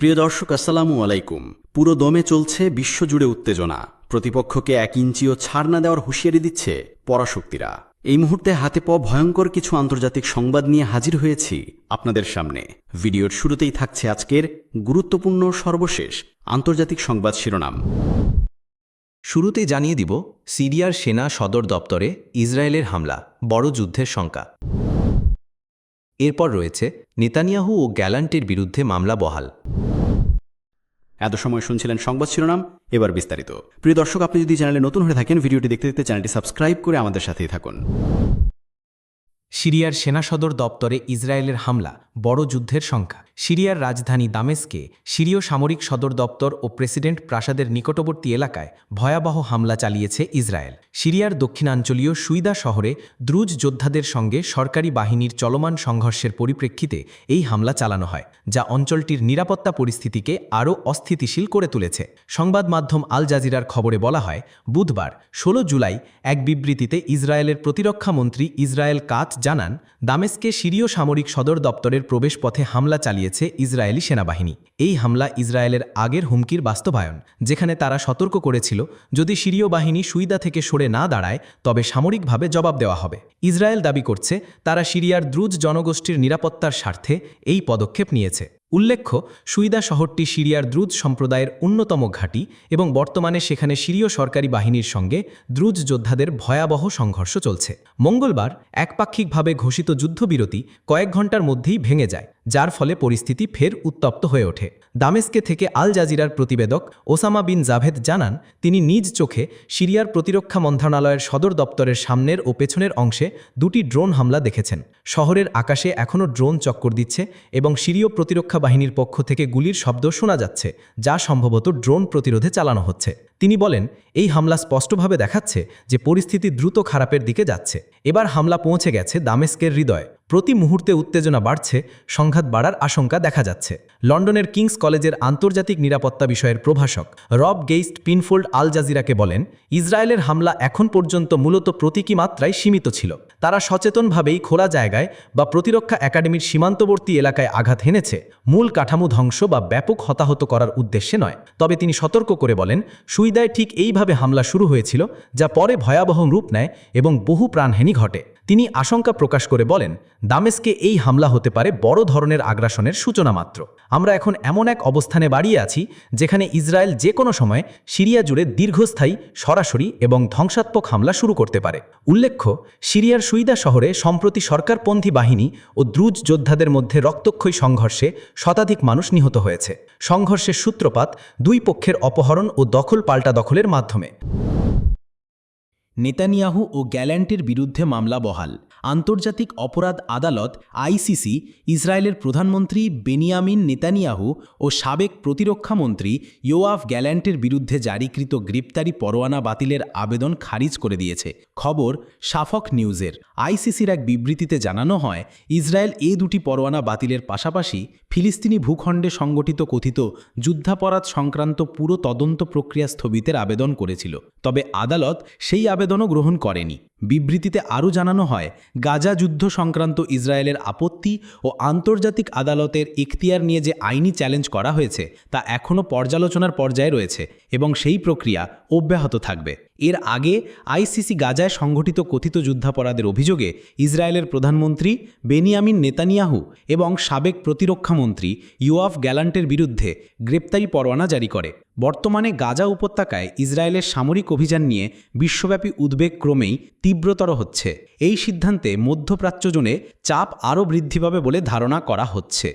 প্রিয় দর্শক, আসসালামু আলাইকুম। পুরো দমে চলছে বিশ্বজুড়ে উত্তেজনা। প্রতিপক্ষকে এক ইঞ্চিও ছাড় না দেওয়ার হুঁশিয়ারি দিচ্ছে পরাশক্তিরা। এই মুহূর্তে হাতে পাওয়া ভয়ঙ্কর কিছু আন্তর্জাতিক সংবাদ নিয়ে হাজির হয়েছি আপনাদের সামনে। ভিডিওর শুরুতেই থাকছে আজকের গুরুত্বপূর্ণ সর্বশেষ আন্তর্জাতিক সংবাদ শিরোনাম। শুরুতে জানিয়ে দিব, সিরিয়ার সেনা সদর দপ্তরে ইসরায়েলের হামলা, বড় যুদ্ধের শঙ্কা। এরপর রয়েছে নেতানিয়াহু ও গ্যালান্টের বিরুদ্ধে মামলা বহাল। এত সময় শুনছিলেন সংবাদ শিরোনাম, এবার বিস্তারিত। প্রিয় দর্শক, আপনি যদি চ্যানেলে নতুন হয়ে থাকেন, ভিডিওটি দেখতে দেখতে চ্যানেলটি সাবস্ক্রাইব করে আমাদের সাথেই থাকুন। সিরিয়ার সেনা সদর দপ্তরে ইসরায়েলের হামলা, বড় যুদ্ধের সংখ্যা। সিরিয়ার রাজধানী দামেস্কে সিরীয় সামরিক সদর দপ্তর ও প্রেসিডেন্ট প্রাসাদের নিকটবর্তী এলাকায় ভয়াবহ হামলা চালিয়েছে ইসরায়েল। সিরিয়ার দক্ষিণাঞ্চলীয় সুইদা শহরে দ্রুজ যোদ্ধাদের সঙ্গে সরকারি বাহিনীর চলমান সংঘর্ষের পরিপ্রেক্ষিতে এই হামলা চালানো হয়, যা অঞ্চলটির নিরাপত্তা পরিস্থিতিকে আরও অস্থিতিশীল করে তুলেছে। সংবাদ মাধ্যম আল জাজিরার খবরে বলা হয়, বুধবার ১৬ জুলাই এক বিবৃতিতে ইসরায়েলের প্রতিরক্ষা মন্ত্রী ইসরায়েল কাত জানান, দামেস্কে সিরীয় সামরিক সদর দপ্তরের প্রবেশপথে হামলা চালিয়েছে ইসরায়েলি সেনাবাহিনী। এই হামলা ইসরায়েলের আগের হুমকির বাস্তবায়ন, যেখানে তারা সতর্ক করেছিল, যদি সিরীয় বাহিনী সুইদা থেকে সরে না দাঁড়ায়, তবে সামরিকভাবে জবাব দেওয়া হবে। ইসরায়েল দাবি করছে, তারা সিরিয়ার দ্রুজ জনগোষ্ঠীর নিরাপত্তার স্বার্থে এই পদক্ষেপ নিয়েছে। উল্লেখ্য, সুইদা শহরটি সিরিয়ার দ্রুজ সম্প্রদায়ের অন্যতম ঘাঁটি এবং বর্তমানে সেখানে সিরীয় সরকারি বাহিনীর সঙ্গে দ্রুজ যোদ্ধাদের ভয়াবহ সংঘর্ষ চলছে। মঙ্গলবার, একপাক্ষিকভাবে ঘোষিত যুদ্ধবিরতি কয়েক ঘণ্টার মধ্যেই ভেঙে যায়। যার ফলে পরিস্থিতি ফের উত্তপ্ত হয়ে ওঠে। দামেস্কে থেকে আল জাজিরার প্রতিবেদক ওসামা বিন জাভেদ জানান, তিনি নিজ চোখে সিরিয়ার প্রতিরক্ষা মন্ত্রণালয়ের সদর দপ্তরের সামনের ও পেছনের অংশে দুটি ড্রোন হামলা দেখেছেন। শহরের আকাশে এখনও ড্রোন চক্কর দিচ্ছে এবং সিরীয় প্রতিরক্ষা বাহিনীর পক্ষ থেকে গুলির শব্দ শোনা যাচ্ছে, যা সম্ভবত ড্রোন প্রতিরোধে চালানো হচ্ছে। তিনি বলেন, এই হামলা স্পষ্টভাবে দেখাচ্ছে যে পরিস্থিতি দ্রুত খারাপের দিকে যাচ্ছে। এবার হামলা পৌঁছে গেছে দামেস্কের হৃদয়। প্রতি মুহূর্তে উত্তেজনা বাড়ছে, সংঘাত বাড়ার আশঙ্কা দেখা যাচ্ছে। লন্ডনের কিংস কলেজের আন্তর্জাতিক নিরাপত্তা বিষয়ের প্রভাষক রব গেইস্ট পিনফোল্ড আল জাজিরাকে বলেন, ইসরায়েলের হামলা এখন পর্যন্ত মূলত প্রতীকী মাত্রায় সীমিত ছিল। তারা সচেতনভাবেই খোলা জায়গায় বা প্রতিরক্ষা একাডেমির সীমান্তবর্তী এলাকায় আঘাত হেনেছে। মূল কাঠামো ধ্বংস বা ব্যাপক হতাহত করার উদ্দেশ্যে নয়। তবে তিনি সতর্ক করে বলেন, সুইদায় ঠিক এইভাবে হামলা শুরু হয়েছিল, যা পরে ভয়াবহ রূপ নেয় এবং বহু প্রাণহানি ঘটে। তিনি আশঙ্কা প্রকাশ করে বলেন, দামেস্কে এই হামলা হতে পারে বড় ধরনের আগ্রাসনের সূচনা মাত্র। আমরা এখন এমন এক অবস্থানে বাড়িয়ে আছি, যেখানে ইসরায়েল যে কোনো সময় সিরিয়া জুড়ে দীর্ঘস্থায়ী, সরাসরি এবং ধ্বংসাত্মক হামলা শুরু করতে পারে। উল্লেখ্য, সিরিয়ার সুইদা শহরে সম্প্রতি সরকারপন্থী বাহিনী ও দ্রুজ যোদ্ধাদের মধ্যে রক্তক্ষয়ী সংঘর্ষে শতাধিক মানুষ নিহত হয়েছে। সংঘর্ষের সূত্রপাত দুই পক্ষের অপহরণ ও দখল পাল্টা দখলের মাধ্যমে। নেতানিয়াহু ও গ্যাল্যান্টের বিরুদ্ধে মামলা বহাল। আন্তর্জাতিক অপরাধ আদালত আইসিসি ইসরায়েলের প্রধানমন্ত্রী বেনিয়ামিন নেতানিয়াহু ও সাবেক প্রতিরক্ষামন্ত্রী ইয়োয়াফ গ্যাল্যান্টের বিরুদ্ধে জারিকৃত গ্রেপ্তারি পরোয়ানা বাতিলের আবেদন খারিজ করে দিয়েছে। খবর সাফক নিউজের। আইসিসির এক বিবৃতিতে জানানো হয়, ইসরায়েল এ দুটি পরোয়ানা বাতিলের পাশাপাশি ফিলিস্তিনি ভূখণ্ডে সংগঠিত কথিত যুদ্ধাপরাধ সংক্রান্ত পুরো তদন্ত প্রক্রিয়া স্থগিতের আবেদন করেছিল। তবে আদালত সেই আবেদনও গ্রহণ করেনি। বিবৃতিতে আরও জানানো হয়, গাজা যুদ্ধ সংক্রান্ত ইসরায়েলের আপত্তি ও আন্তর্জাতিক আদালতের ইখতিয়ার নিয়ে যে আইনি চ্যালেঞ্জ করা হয়েছে, তা এখনও পর্যালোচনার পর্যায়ে রয়েছে এবং সেই প্রক্রিয়া অব্যাহত থাকবে। এর আগে আইসিসি গাজায় সংঘটিত কথিত যুদ্ধাপরাধের অভিযোগে ইসরায়েলের প্রধানমন্ত্রী বেনিয়ামিন নেতানিয়াহু এবং সাবেক প্রতিরক্ষামন্ত্রী ইউয়াফ গ্যালান্টের বিরুদ্ধে গ্রেপ্তারি পরোয়ানা জারি করে। বর্তমানে গাজা উপত্যকায় ইসরায়েলের সামরিক অভিযান নিয়ে বিশ্বব্যাপী উদ্বেগ ক্রমেই তীব্রতর হচ্ছে। এই সিদ্ধান্তে মধ্যপ্রাচ্য জোনে চাপ আরও বৃদ্ধি পাবে বলে ধারণা করা হচ্ছে।